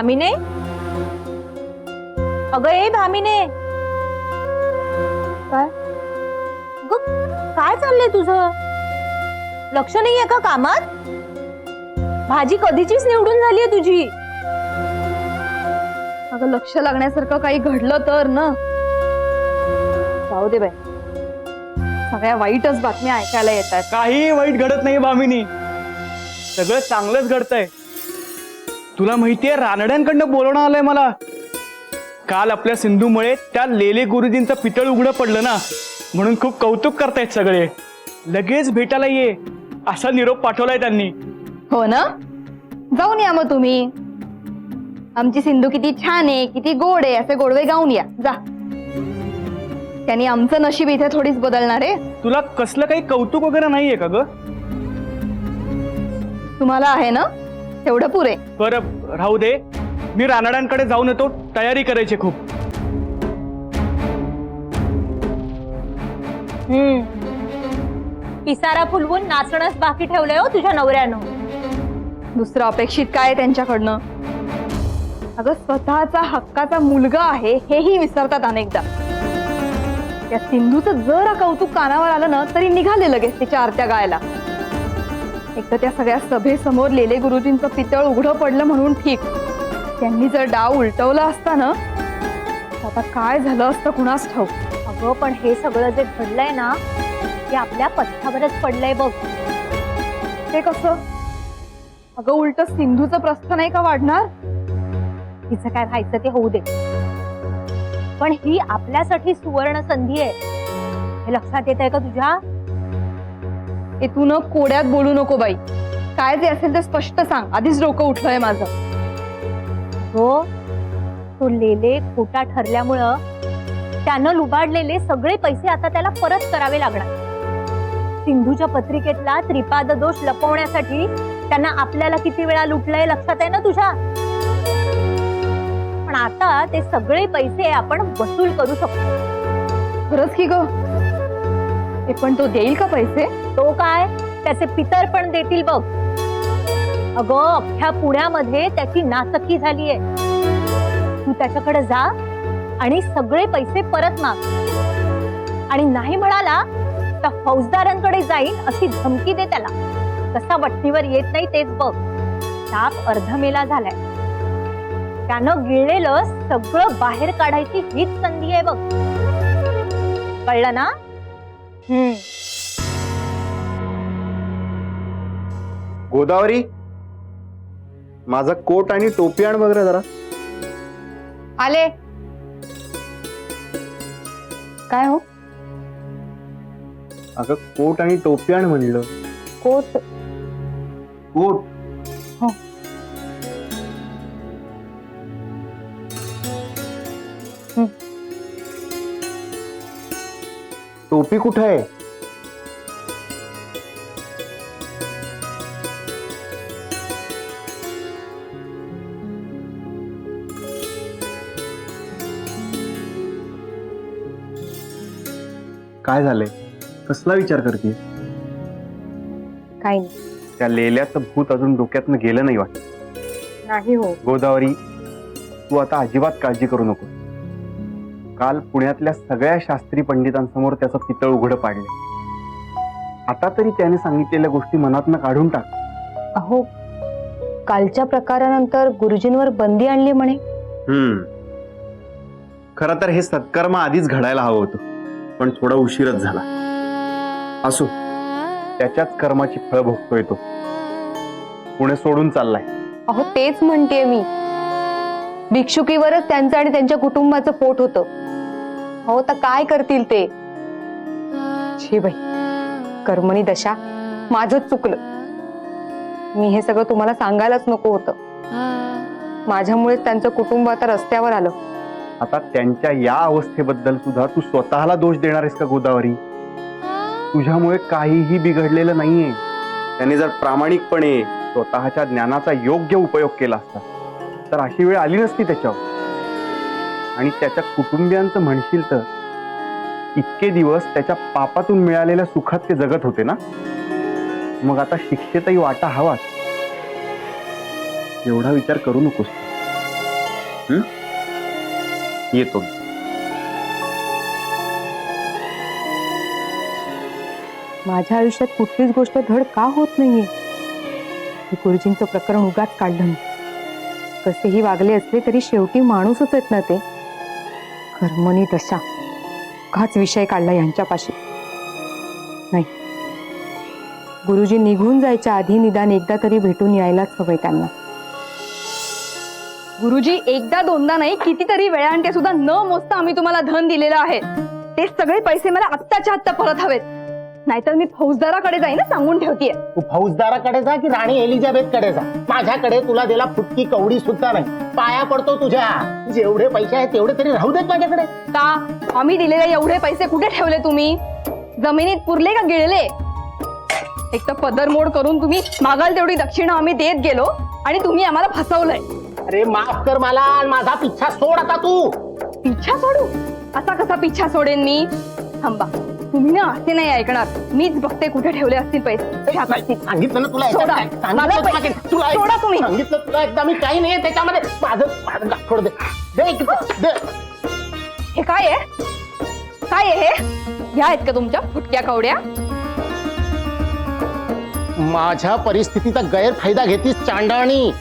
भामिने? अगं ए भामिने! काय? अगं, काय चाललंय तुझं? लक्ष नाहीये का कामात? भाजी कधीचीच निवडून झालीये तुझी. अगं लक्ष लागण्यासारखं काही घडलं तर ना? जाऊ दे बाई. सगळ्या वाईटच बातम्या ऐकायला येतात काही वाईट घडत नाही भामिनी. सगळं चांगलंच घडतंय. तुला माहितीये रानड्यांकडनं बोलवणं आलंय मला. काल आपल्या सिंधूमुळे त्या लेले गुरुजींचं पितळ उघडं पडलं ना. म्हणून खूप कौतुक करतायत सगळे. लगेच भेटायला ये असा निरोप पाठवलाय त्यांनी. हो ना? जाऊन या मग तुम्ही. आमची सिंधू किती छान आहे किती गोड आहे असे गोडवे गाऊन या. जा. त्यांनी आमचं नशीब इथे थोडीच बदलणार आहे. तुला कसलं काही कौतुक वगैरे नाहीये का ग? तुम्हाला आहे ना? तेवढं पुरे. बरं राहू दे. मी रानड्यांकडे जाऊन येतो. तयारी करायची खूप. हम्म. पिसारा फुलवून नाचणंच बाकी ठेवलंय हो तुझ्या नवऱ्यानं. दुसरं अपेक्षित काय आहे त्यांच्याकडनं? अगं स्वतःचा हक्काचा मुलगा आहे हेही विसरतात अनेकदा. त्या सिंधूचं जरा कौतुक कानावर आलं ना तरी निघाले लगेच तिच्या आरत्या गायला. एक तर त्या सगळ्या सभेसमोर लेले गुरुजींचं पितळ उघडं पडलं म्हणून ठीक. त्यांनी जर डाव उलटवला असता ना आता काय झालं असतं कुणास ठाऊक? अगं पण हे सगळं जे घडलंय ना ते आपल्या पथ्यावरच पडलंय बघ. ते कसं? अगं उलट सिंधूचं प्रस्थ नाही का वाढणार? तिचं काय व्हायचं ते होऊ दे. पण ही आपल्यासाठी सुवर्ण संधी आहे. हे लक्षात येत आहे का तुझ्या? ए तू न कोड्यात बोलू नको बाई. काय जे असेल ते स्पष्ट सांग. आधीच डोकं उठलंय माझं. हो तो लेले खोटा ठरल्यामुळं त्यानं लुबाडलेले सगळे पैसे आता त्याला परत करावे लागणार. सिंधूच्या पत्रिकेतला त्रिपाद दोष लपवण्यासाठी त्यांना आपल्याला किती वेळा लुटलंय लक्षात आहे ना तुझ्या? पण आता ते सगळे पैसे आपण वसूल करू शकतो. खरंच की ग? ए पण तो देईल का पैसे? तो काय? त्याचे पितर पण देतील बघ. अगं अख्ख्या पुण्यामध्ये त्याची नासकी झालीये. तू त्याच्याकडे जा आणि सगळे पैसे परत माग. आणि नाही म्हणाला तर फौजदारांकडे जाईन अशी धमकी दे त्याला. कसा वट्टीवर येत नाही तेच बघ. ताप अर्धमेला झालाय. त्यानं गिळलेलं सगळं बाहेर काढायची हीच संधी आहे बघ. कळलं ना? गोदावरी? माझा कोट आणि टोपी आण वगैरे जरा. आले. काय हो? अगं कोट आणि टोपी आण म्हणलं. कोट. कोट. हो. हं. टोपी कुठे आहे? काय झालंय? कसला विचार करते काही नाही. त्या लेल्याचं भूत अजून डोक्यातनं गेलं नाही वाटत. नाही हो. गोदावरी तू आता अजिबात काळजी करू नको. काल पुण्यातल्या सगळ्या शास्त्री पंडितांसमोर त्याचं पितळ उघडं पाडले. आता तरी त्याने सांगितलेल्या गोष्टी मनातनं काढून टाक. अहो कालच्या प्रकारानंतर गुरुजींवर बंदी आणली म्हणे. हम्म. खरं तर हे सत्कर्म आधीच घडायला हवं होतं पण थोडा उशीरच झाला. असो त्याच्याच कर्माची फळ भोगतोय तो. पुणे सोडून चाललाय. अहो तेच म्हणतेय मी. भिक्षुकीवरच त्यांचं आणि त्यांच्या कुटुंबाचं पोट होतं. हो तर काय करतील ते? छे बाई कर्मणी दशा माझच चुकलं. मी हे सगळं तुम्हाला सांगायलाच नको होतं. माझ्यामुळेच त्यांचं कुटुंब आता रस्त्यावर आलं. आता त्यांच्या या अवस्थेबद्दल सुद्धा तू स्वतःला दोष देणार आहेस का गोदावरी? तुझ्यामुळे काहीही बिघडलेलं नाहीये. त्याने जर प्रामाणिकपणे स्वतःच्या ज्ञानाचा योग्य उपयोग केला असता तर अशी वेळ आली नसती त्याच्यावर. आणि त्याच्या कुटुंबियांचं म्हणशील तर इतके दिवस त्याच्या पापातून मिळालेल्या सुखात ते जगत होते ना? मग आता शिक्षेतही वाटा हवाच. एवढा विचार करू नकोस येतो माझ्या आयुष्यात कुठलीच गोष्ट धड का होत नाहीये? गुरुजींचं प्रकरण उगाच काढलं मी. कसेही वागले असले तरी शेवटी माणूसच आहेत ना ते. कर्मणी दशा काच विषय काढला यांच्यापाशी. नाही. गुरुजी निघून जायच्या आधी निदान एकदा तरी भेटून यायलाच हवंय त्यांना. गुरुजी एकदा दोनदा नाही कितीतरी वेळा आणि ते सुद्धा न मोजता आम्ही तुम्हाला धन दिलेलं आहे. ते सगळे पैसे मला आत्ताच्या आत्ता परत हवेत. नाहीतर मी फौजदाराकडे जाईन ना सांगून ठेवतीये. तू फौजदाराकडे जा की राणी एलिझाबेथकडे जा. माझ्याकडे तुला दिला फुटकी कवडी सुद्धा नाही. पाया पडतो तुझ्या. जेवढे पैसे आहेत तेवढे तरी राहू देत माझ्याकडे. का? आम्ही दिलेले एवढे पैसे कुठे ठेवले तुम्ही? जमिनीत पुरले का गिळले? एक तर पदरमोड करून तुम्ही मागाल तेवढी दक्षिणा आम्ही देत गेलो आणि तुम्ही आम्हाला फसवलंय. अरे माफ कर मला आणि माझा पिच्छा सोड आता तू. पिच्छा सोडू? असा कसा पिच्छा सोडेन मी? थांबा. तुम्ही ना असे नाही ऐकणार. मीच बघते कुठे ठेवले असतील पैसे. ह्यात असतील. सांगितलं ना तुला सोडा. एकदा. मला सांगितलं पैसे. तुला- तुला सोडा तुम्ही. सांगितलं तुला एकदा. मी काही नाही त्याच्यामध्ये. माझं माझं दाखवड दे. दे इकडं, दे. हे काय आहे? काय आहे हे? ह्या आहेत का तुमच्या फुटक्या कवड्या. माझ्या परिस्थितीचा गैरफायदा घेतीस चांडाणी.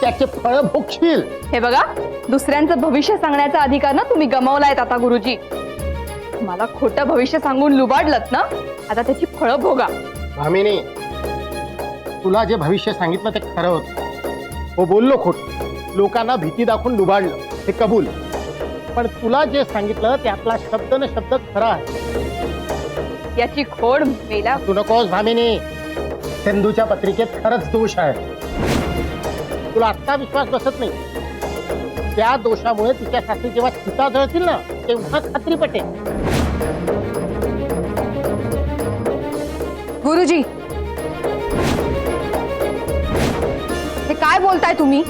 त्याचे फळ भोगशील. हे बघा दुसऱ्यांचं भविष्य सांगण्याचा अधिकार ना तुम्ही गमावलायत आता गुरुजी. मला खोटं भविष्य सांगून लुबाडलत ना? आता त्याची फळं भोगा. भामिनी तुला जे भविष्य सांगितलं ते खरं होतं. हो बोललो खोट. लोकांना भीती दाखवून लुबाडलं हे कबूल. पण तुला जे सांगितलं त्यातला शब्द न शब्द खरा आहे. याची खोड मेला तू नकोस भामिनी. सिंधूच्या पत्रिकेत खरंच दोष आहे. तुला आत्ता विश्वास बसत नाही. त्या दोषामुळे तिच्यासाठी जेव्हा चिता जळतील ना तेव्हा खात्री पटेल. गुरुजी. हे काय बोलताय तुम्ही?